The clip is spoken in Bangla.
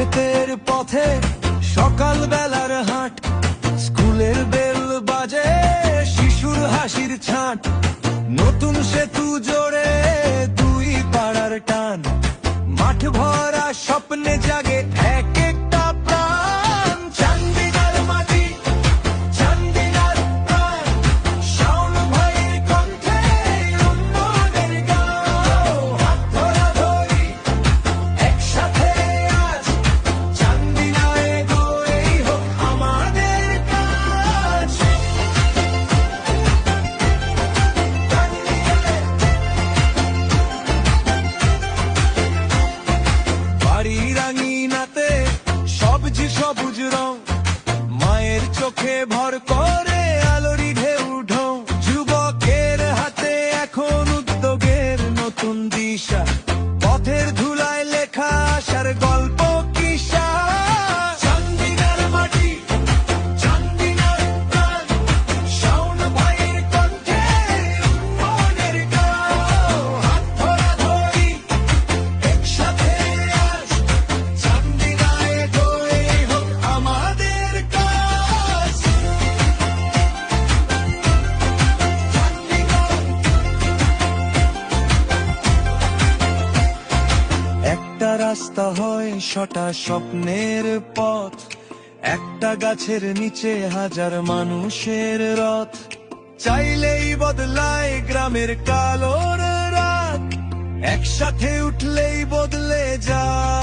শীতের পথে সকাল বেলার হাট, স্কুলের বেল বাজে, শিশুর হাসির ছাট। নতুন সেতু জোড়ে দুই পাড়ার টান, মাঠ ভরা স্বপ্নে সবজি রং। মায়ের চোখে ভর করে রাস্তা হয় সটা স্বপ্নের পথ। একটা গাছের নিচে হাজার মানুষের রথ। চাইলেই বদলায় গ্রামের কালোর রাত। একসাথে উঠলেই বদলে যায়।